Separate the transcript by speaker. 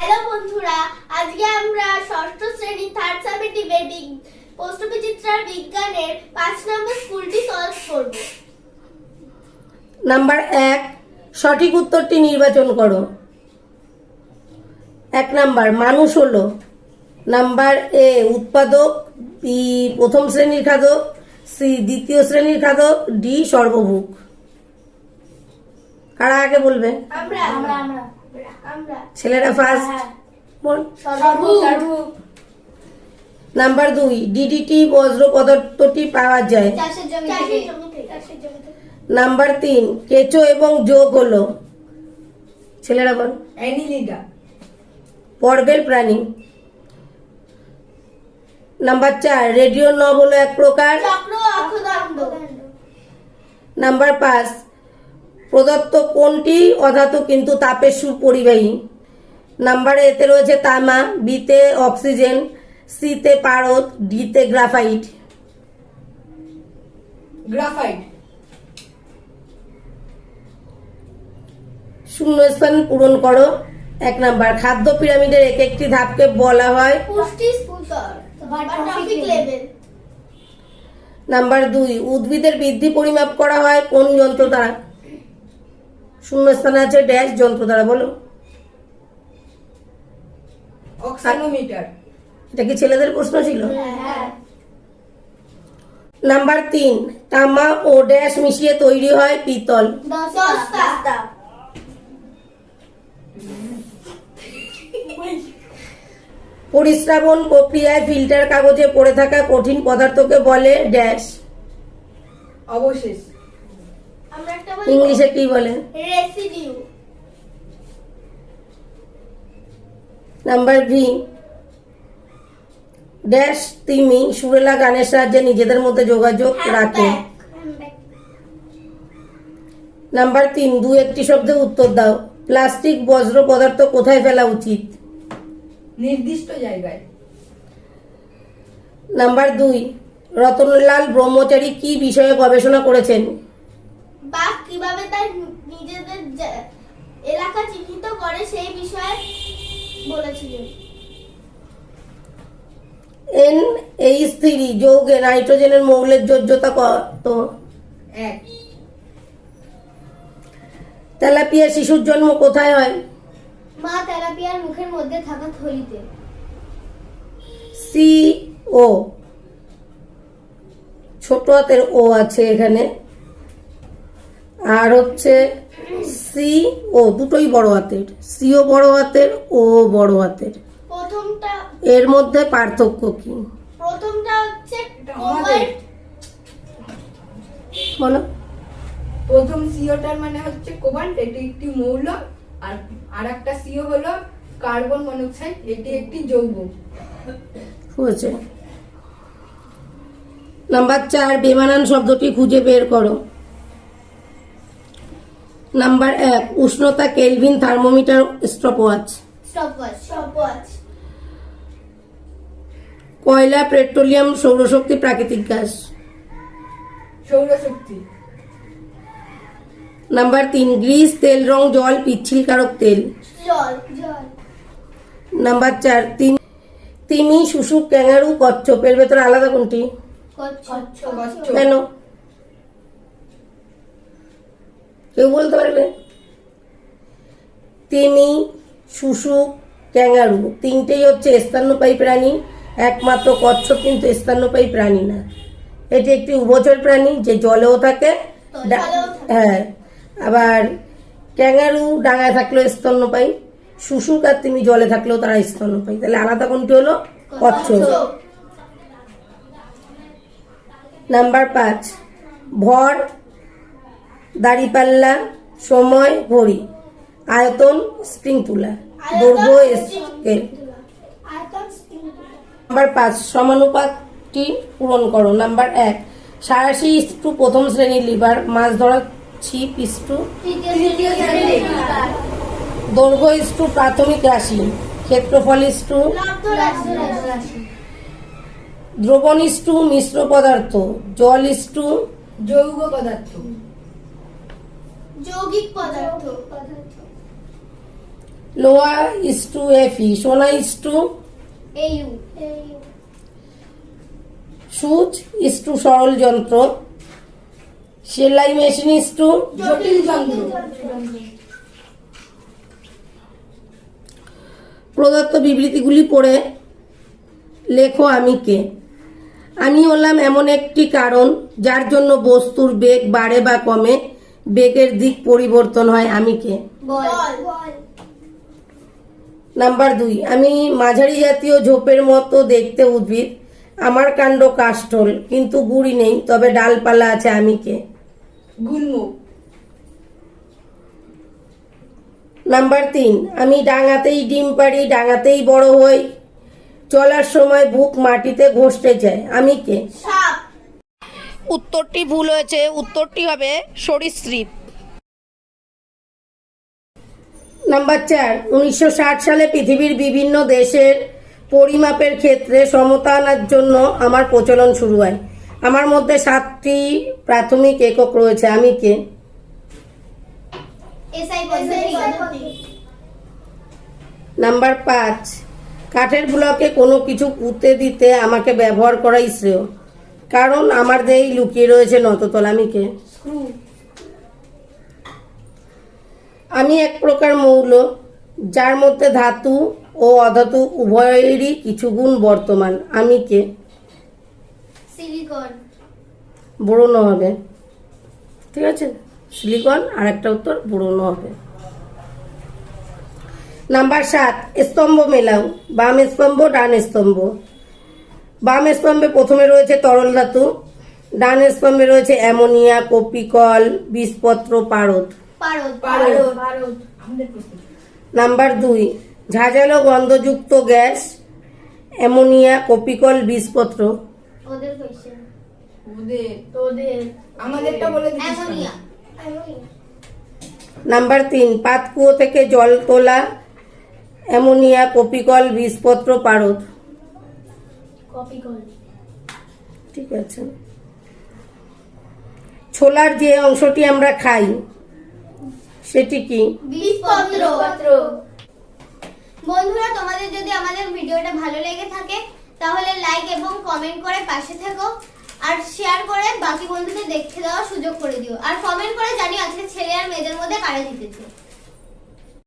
Speaker 1: Hello বন্ধুরা আজকে আমরা ষষ্ঠ শ্রেণি থার্ড সাবজেক্টিভের পোস্ট বিচিত্রার বিজ্ঞানের পাঁচ নম্বর স্কুলটি সলভ করব।
Speaker 2: নাম্বার এক সঠিক উত্তরটি নির্বাচন করো। এক নাম্বার মানুষ হলো। নাম্বার এ উৎপাদক বি প্রথম শ্রেণির খাদক সি দ্বিতীয় শ্রেণির খাদক ডি সর্বভুক কারা আগে বলবে?
Speaker 1: আমরা আমরা।
Speaker 2: ছেলেরা ফার্স্ট বল নাম্বার দুই ডিডিটি বজ্র পদার্থটি পাওয়া যায়। নাম্বার তিন কেঁচো এবং যোগ হলো। ছেলেরা বল।
Speaker 3: অ্যানিলিডা
Speaker 2: পর্বের প্রাণী। নাম্বার চার রেডিও নব হলো এক প্রকার। নাম্বার পাঁচ প্রদত্ত কোনটি অধাতু কিন্তু তাপের সুপরিবাহী? নাম্বার এতে রয়েছে তামা বিতে অক্সিজেন সিতে পারদ ডিতে গ্রাফাইট।
Speaker 3: গ্রাফাইট।
Speaker 2: শূন্যস্থান পূরণ করো। এক নাম্বার খাদ্য পিরামিডের এক একটি ধাপকে বলা হয়
Speaker 1: পুষ্টি স্তর বা ট্রফিক লেভেল
Speaker 2: নাম্বার দুই উদ্ভিদের বৃদ্ধি পরিমাপ করা হয় কোন যন্ত্র দ্বারা শূন্যস্থানে আছে ড্যাশ যন্ত্র দ্বারা বলো।
Speaker 3: অক্সানোমিটার।
Speaker 2: এটা কি ছেলেদের প্রশ্ন ছিল?
Speaker 1: হ্যাঁ
Speaker 2: নাম্বার তিন তামা ও ড্যাশ মিশিয়ে তৈরি হয় পিতল। পরিশ্রাবণ প্রক্রিয়ায় ফিল্টার কাগজে পড়ে থাকা কঠিন পদার্থকে বলে ড্যাশ।
Speaker 3: অবশেষ।
Speaker 2: ইংলিশে কি বলে?
Speaker 1: রেসিডিউ
Speaker 2: নাম্বার ভি ড্যাশ তিমি সুরেলা গানের সাহায্যে নিজেদের মধ্যে যোগাযোগ রাখে। নাম্বার তিন দু একটি শব্দে উত্তর দাও। প্লাস্টিক বজ্র পদার্থ কোথায় ফেলা উচিত?
Speaker 3: নির্দিষ্ট জায়গায়।
Speaker 2: নাম্বার দুই রতনলাল ব্রহ্মচারী কি বিষয়ে গবেষণা করেছেন?
Speaker 1: বাঘ কীভাবে তার নিজেদের এলাকা চিহ্নিত করে সেই বিষয়ে বলেছিলেন।
Speaker 2: এন এইচ থ্রি যৌগে নাইট্রোজেনের মৌলের যোজ্যতা কত?
Speaker 3: এক।
Speaker 2: তেলাপিয়া শিশুর জন্ম কোথায় হয়?
Speaker 1: মা তেলাপিয়ার মুখের মধ্যে থাকা থলিতে।
Speaker 2: C O. ছোট হাতের ও আছে এখানে। আর হচ্ছে সি ও দুটোই বড় হাতের। সিও বড় হাতের ও বড় হাতের।
Speaker 1: প্রথমটা
Speaker 2: এর মধ্যে পার্থক্য কি?
Speaker 1: প্রথমটা হচ্ছে
Speaker 2: বলো।
Speaker 3: প্রথম সিওটার মানে হচ্ছে কোবাল্ট এটি একটি মৌল। আর আর একটা সিও হলো কার্বন মনোক্সাইড এটি একটি যৌগ।
Speaker 2: হয়েছে। নাম্বার চার বেমানান শব্দটি খুঁজে বের করো। নাম্বার এক উষ্ণতা Kelvin thermometer stopwatch.
Speaker 1: Stopwatch. Stopwatch.
Speaker 2: কয়লা পেট্রোলিয়াম সৌরশক্তি প্রাকৃতিক গ্যাস।
Speaker 3: সৌরশক্তি।
Speaker 2: নাম্বার তিন গ্রিস তেল রং জল পিচ্ছিলকারক তেল।
Speaker 1: জল জল।
Speaker 2: নাম্বার চার তিন তিমি শুশুক ক্যাঙ্গারু কচ্ছপ এর ভেতরে আলাদা কোনটি?
Speaker 1: কচ্ছপ।
Speaker 3: কচ্ছপ।
Speaker 2: কেন? কেউ বলতে পারবে? তিমি শুশুক ক্যাঙ্গারু তিনটেই হচ্ছে স্তন্যপায়ী প্রাণী একমাত্র কচ্ছপ কিন্তু স্তন্যপায়ী প্রাণী না। এটি একটি উভচর প্রাণী যে জলেও থাকে ডা-
Speaker 1: জলেও থাকে।
Speaker 2: হ্যাঁ আবার ক্যাঙ্গারু ডাঙায় থাকলেও স্তন্যপায়ী শুশুক আর তিমি জলে থাকলেও তারা স্তন্যপায়ী। তাহলে আলাদা কোনটি হলো? কচ্ছপ। নাম্বার পাঁচ ভর দাড়িপাল্লা, সময়, ঘড়ি। আয়তন স্প্রিং তুলা। দৈর্ঘ্য স্কেল নাম্বার পাঁচ সমানুপাতটি পূরণ করো। নাম্বার এক, সারাশি ইস্টু প্রথম শ্রেণির লিভার, মাছ ধরা ছিপ ইস্টু দৈর্ঘ্য ইস্টু প্রাথমিক রাশি, ক্ষেত্রফল ইস্টু দ্রবণ ইস্টু মিশ্র পদার্থ। জল ইস্টু
Speaker 3: যৌগ পদার্থ।
Speaker 1: যৌগিক পদার্থ।
Speaker 2: লোহা ইস টু এফি সোনা is to
Speaker 1: এইউ
Speaker 2: such is to সরল যন্ত্র সেলাই মেশিন ইস টু
Speaker 3: জটিল যন্ত্র
Speaker 2: প্রদত্ত বিবৃতিগুলি পড়ে লেখো আমি কে আমি হলাম এমন একটি কারণ যার জন্য বস্তুর বেগ বাড়ে বা কমে বেগের দিক পরিবর্তন হয় আমি কে? নাম্বার দুই আমি মাঝারি জাতীয় ঝোপের মতো দেখতে উদ্ভিদ। আমার কাণ্ড কাষ্ঠল কিন্তু গুড়ি নেই তবে ডালপালা আছে আমি কে?
Speaker 3: গুল্ম।
Speaker 2: নাম্বার তিন আমি ডাঙাতেই ডিম পারি ডাঙাতেই বড় হই। চলার সময় বুক মাটিতে ঘষতে যায় আমি কে?
Speaker 1: সাপ।
Speaker 2: উত্তরটি ভুল হয়েছে। উত্তরটি হবে সরীসৃপ নাম্বার চার উনিশশো সালে পৃথিবীর বিভিন্ন দেশের পরিমাপের ক্ষেত্রে সমতা আনার জন্য আমার প্রচলন শুরু হয়। আমার মধ্যে সাতটি প্রাথমিক একক রয়েছে। আমি কে? নাম্বার পাঁচ কাঠের ব্লকে কোনো কিছু পুঁতে দিতে আমাকে ব্যবহার করাই শ্রেয়। কারণ আমার দেহেই লুকিয়ে রয়েছে নততল আমি কে আমি এক প্রকার মৌল যার মধ্যে ধাতু ও অধাতু উভয়েরই কিছু গুণ বর্তমান। আমি কে?
Speaker 1: সিলিকন।
Speaker 2: বুড়োনো হবে। ঠিক আছে? সিলিকন আর একটা উত্তর বুড়োনো হবে। নাম্বার সাত স্তম্ভ মেলাও বাম স্তম্ভ ডান স্তম্ভ। বাম স্তম্ভে প্রথমে রয়েছে তরল ধাতু ডান স্তম্ভে রয়েছে অ্যামোনিয়া কপিকল বিষপত্র পারদ।
Speaker 1: পারদ
Speaker 3: পারদ আমাদের প্রশ্ন।
Speaker 2: নাম্বার দুই ঝাঁঝালো গন্ধযুক্ত গ্যাস অ্যামোনিয়া কপিকল বিষপত্র।
Speaker 1: ওদের কোয়েশ্চেন
Speaker 3: ওদের।
Speaker 1: তোদের
Speaker 3: আমাদেরটা বলে দিচ্ছি।
Speaker 1: অ্যামোনিয়া।
Speaker 2: নাম্বার তিন পাতকুয়ো থেকে জল তোলা অ্যামোনিয়া কপিকল বিষপত্র পারদ। ঠিক আছে। ছোলার যে অংশটি আমরা খাই সেটি কি?
Speaker 1: বীজপত্র। বন্ধুরা তোমাদের যদি আমাদের ভিডিওটা ভালো লেগে থাকে তাহলে লাইক এবং কমেন্ট করে পাশে থেকো আর শেয়ার করে বাকি বন্ধুদের দেখতে দেওয়ার সুযোগ করে দিও। আর কমেন্ট করে জানিও আজকে ছেলে আর মেয়েদের মধ্যে কারা জিতেছে।